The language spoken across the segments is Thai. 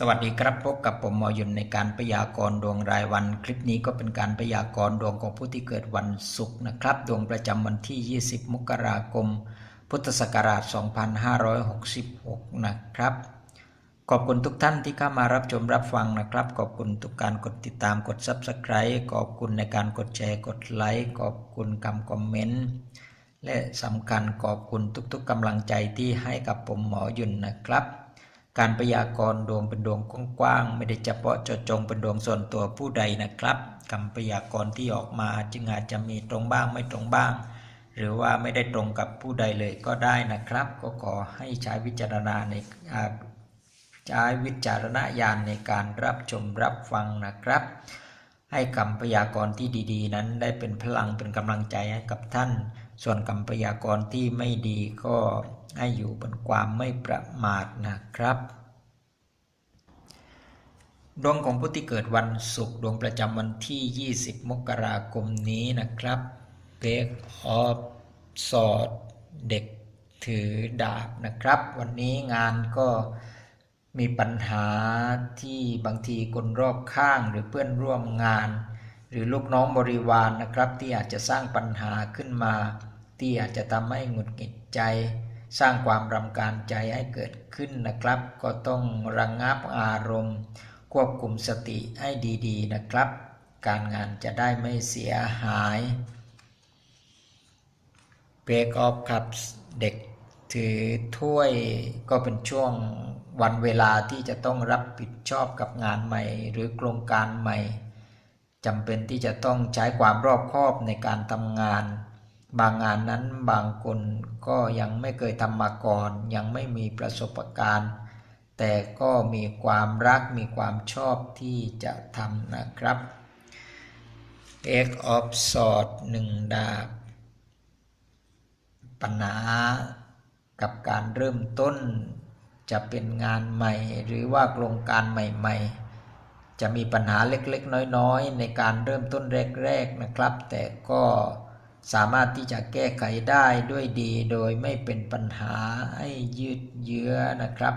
สวัสดีครับพบกับผมหมอยุนในการพยากรณ์ดวงรายวัน คลิปนี้ก็เป็นการพยากรณ์ดวงของผู้ที่เกิดวันศุกร์นะครับ ดวงประจำวันที่ 20 มกราคม พุทธศักราช 2566 นะครับ ขอบคุณทุกท่านที่เข้ามารับชมรับฟังนะครับ ขอบคุณทุกการกดติดตามกด Subscribe ขอบคุณในการกดแชร์กดไลค์ขอบคุณคำคอมเมนต์และสำคัญขอบคุณทุกๆกำลังใจที่ให้กับผมหมอยุนนะครับ การพยากรณ์ดวงเป็นดวงกว้างๆไม่ได้เฉพาะเจาะจงเป็นดวงส่วนตัวผู้ใดนะครับคำพยากรณ์ที่ออกมาจึงอาจจะมีตรงบ้างไม่ตรงบ้าง หรือว่าไม่ได้ตรงกับผู้ใดเลยก็ได้นะครับ ก็ขอให้ใช้วิจารณาในใช้วิจารณญาณในการรับชมรับฟังนะครับ ให้คำพยากรณ์ที่ดี ๆ นั้นได้เป็นพลังเป็นกำลังใจให้กับท่าน ส่วนคำพยากรณ์ที่ไม่ดีก็ให้อยู่บนความไม่ประมาทนะครับดวงของผู้ที่เกิดวันศุกร์ดวงประจำวันที่ 20 มกราคมนี้นะครับเ e กออฟสอดเด็กถือดาบนะครับ วันนี้งานก็มีปัญหาที่บางทีคนรอบข้างหรือเพื่อนร่วมงาน หรือลูกน้องบริวารนนะครับ ที่อาจจะสร้างปัญหาขึ้นมา ที่อาจจะทำให้หงุดหงิดใจ สร้างความรำคาญใจให้เกิดขึ้นนะครับ ก็ต้องระงงับอารมณ์ ควบคุมสติให้ดีๆนะครับ การงานจะได้ไม่เสียหาย Break off ครับเด็กถือถ้วยก็เป็นช่วงวันเวลาที่จะต้องรับผิดชอบกับงานใหม่ หรือโครงการใหม่ จำเป็นที่จะต้องใช้ความรอบคอบในการทำงาน บางงานนั้นบางคนก็ยังไม่เคยทำมาก่อน ยังไม่มีประสบการณ์ แต่ก็มีความรักมีความชอบที่จะทำนะครับ X of Sword หนึ่งดาบ ปัญหากับการเริ่มต้น จะเป็นงานใหม่หรือว่าโครงการใหม่ ๆ จะมีปัญหาเล็กๆ น้อยๆ ในการเริ่มต้นแรกๆนะครับ แต่ก็สามารถที่จะแก้ไขได้ด้วยดีโดยไม่เป็นปัญหาให้ยืดเยื้อนะครับ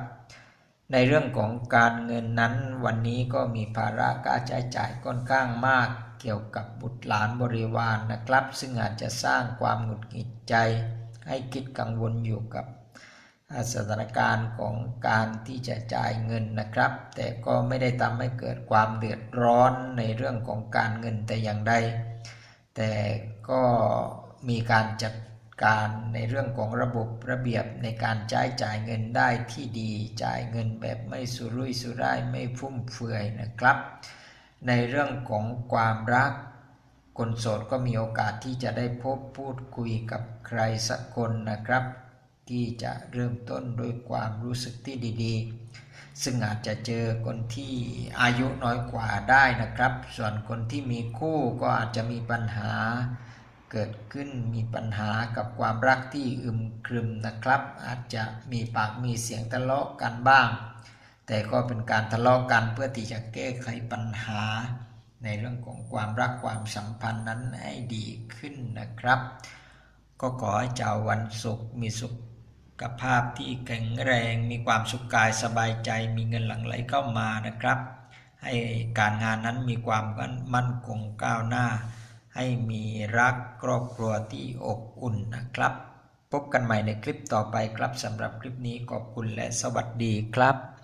ในเรื่องของการเงินนั้นวันนี้ก็มีภาระการใช้จ่ายค่อนข้างมากเกี่ยวกับบุตรหลานบริวารนนะครับ ซึ่งอาจจะสร้างความหงุดหงิดใจ ให้คิดกังวลอยู่กับ สถานการณ์ของการที่จะจ่ายเงินนะครับ แต่ก็ไม่ได้ทำให้เกิดความเดือดร้อนในเรื่องของการเงินแต่อย่างใด แต่ก็มีการจัดการในเรื่องของระบบระเบียบในการใช้จ่ายเงินได้ที่ดีจ่ายเงินแบบไม่สุรุ่ยสุร่ายไม่ฟุ่มเฟือยนะครับ ในเรื่องของความรักคนโสดก็มีโอกาสที่จะได้พบพูดคุยกับใครสักคนนะครับ ที่จะเริ่มต้นด้วยความรู้สึกที่ดีๆ ซึ่งอาจจะเจอคนที่อายุน้อยกว่าได้นะครับ ส่วนคนที่มีคู่ก็อาจจะมีปัญหาเกิดขึ้นมีปัญหากับความรักที่อึมครึมนะครับ อาจจะมีปากมีเสียงทะเลาะกันบ้าง แต่ก็เป็นการทะเลาะกันเพื่อที่จะแก้ไขปัญหา ในเรื่องของความรักความสัมพันธ์นั้นให้ดีขึ้นนะครับ ก็ขอให้เจ้าวันศุกร์มีสุ ขภาพที่แข็งแรงมีความสุขกายสบายใจมีเงินหลั่งไหลเข้ามานะครับ ให้การงานนั้นมีความมั่นคงก้าวหน้า ให้มีรักครอบครัวที่อบอุ่นนะครับ พบกันใหม่ในคลิปต่อไปครับสำหรับคลิปนี้ขอบคุณและสวัสดีครับ